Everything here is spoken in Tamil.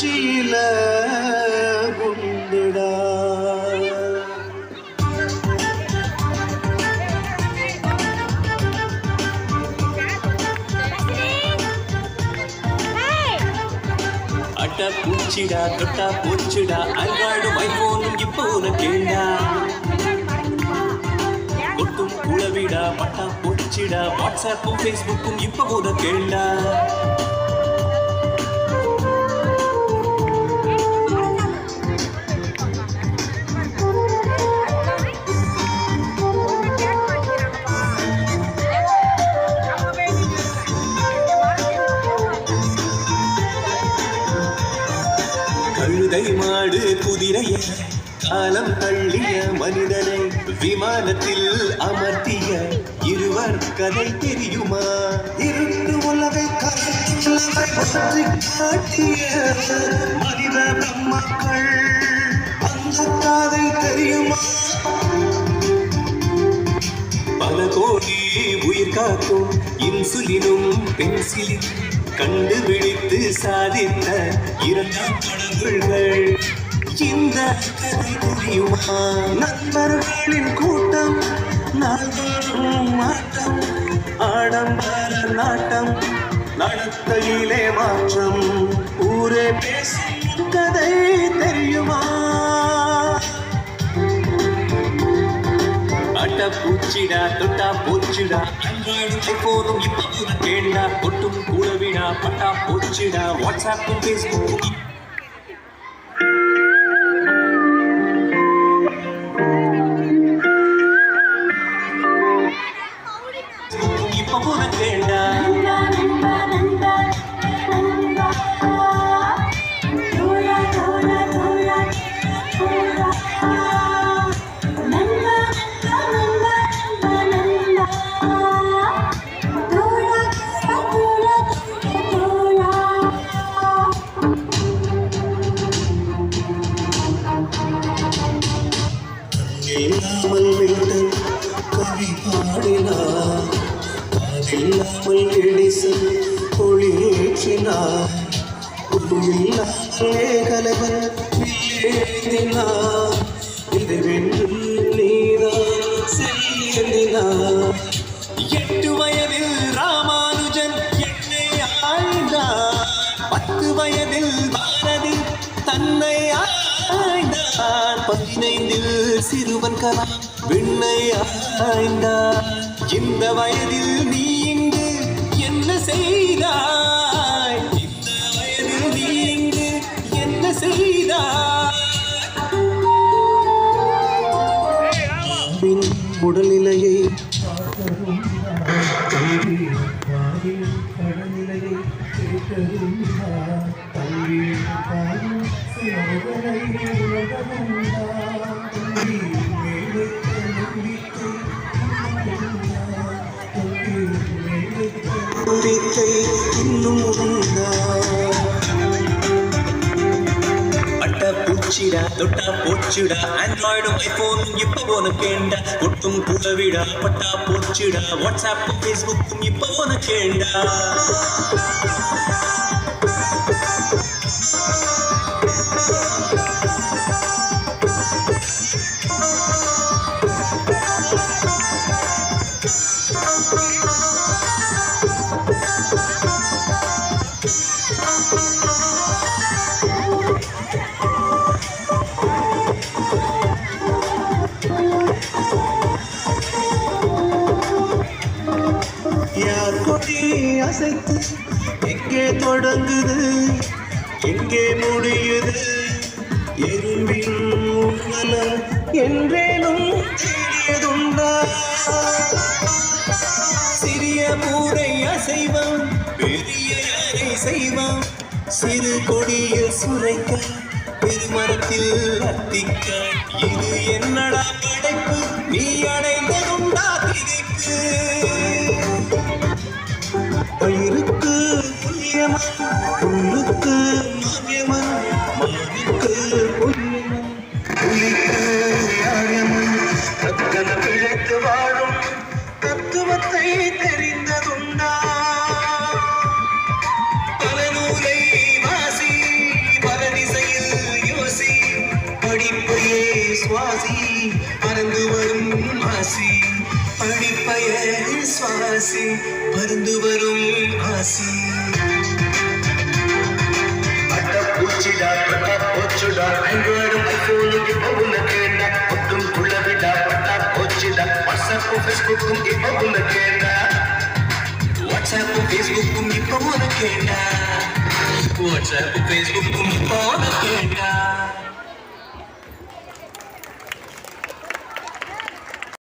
உச்சியில குண்டுடா அட்ட பூச்சிடா தொட்டா பூச்சிடா அல்வாடு ஐபோனும் இப்போ உனக்கேண்டா கொட்டும் குழவிடா பட்டா பூச்சிடா வாட்ஸ்அப்பும் ஃபேஸ்புக்கும் இப்போ உனக்கேண்டா காலம் தள்ளிய மனிதனை விமானத்தில் அமர்த்திய இருவர் கதை தெரியுமா? இருந்து உலகை காட்சி காட்டிய மனித பிரம்மக்கள் அந்த காதை தெரியுமா? பல கோடி உயிர் காக்கும் இன்சுலினும் பென்சிலின் கண்டுபிடித்து சாதித்த இரண்டாம் கடவுள்கள் இந்த கதை தெரியுமா நண்பர்களின் கூட்டம் நாள்தோறும் மாட்டம் ஆடம்பர நாட்டம் நடத்தையிலே மாற்றம். ஊரே பேசும் கதை தெரியுமா? அட்ட பூச்சிடா தொட்டா பூச்சிடா அன்றாடும் ஐபோனும் இப்போ கேண்டா ஒட்டும் கூடவிடா பட்டா போச்சுடா வாட்ஸ்அப்பும் ஃபேஸ்புக்கும் இப்போ கேண்டா இல்லாமல் விட்டு இல்லாமல் எடிசன் ஒளியேற்றினார் கலவன் ஏந்தினார் இதை வென்று நீதான் செல்லினார் எட்டு வயதில் ராமானுஜன் என்னை ஆழ்ந்தார். பத்து வயதில் பாரதி தன்னை ஆழ்ந்தார். பதினைந்தில் சிறுவன் கலாம் விண்ணை ஆழ்ந்தார். இந்த வயதில் நீ என்ன செய்தாய் இந்த வயதில் நீ இங்கு என்ன செய்தாய் உடல்நிலையை உடல்நிலையை பூச்சிடா தொட்டா போச்சுடா ஆண்ட்ராய்டும் ஐபோனும் இப்போ உனக்கேண்டா ஒட்டும் புலவிடா பட்டா போச்சுடா வாட்ஸ்அப்பும் ஃபேஸ்புக்கும் இப்போ உனக்கேண்டா எங்கே தொடங்குது? எங்கே முடியுது? எறும்பின் ஊர்வலம் என்றேனும் தேடியதுண்டா சிறிய பூரை அசைவம் பெரிய யாரை செய்வம். சிறு கொடியில் சுரைக்க பெருமரத்தில் அத்திக்க. இது என்னடா படைப்பு? நீ அடைந்ததுண்டா திகைப்பு சுவாசி பறந்து வரும் ஆசி. அட்ட பூச்சிடா பட்டா போச்சுடா ஆண்ட்ராய்டும் ஐபோனும் இப்ப உனக்கேண்டா ஒட்டும் குள்ள விடா பட்டா போச்சுடா வாட்ஸ்அப்பும் ஃபேஸ்புக்கும் இப்ப உனக்கேண்டா வாட்ஸ்அப்பும் ஃபேஸ்புக்கும் இப்போ உனக்கேண்டா வாட்ஸ்அப் ஃபேஸ்புக்கும் இப்போ உனக்கேண்டா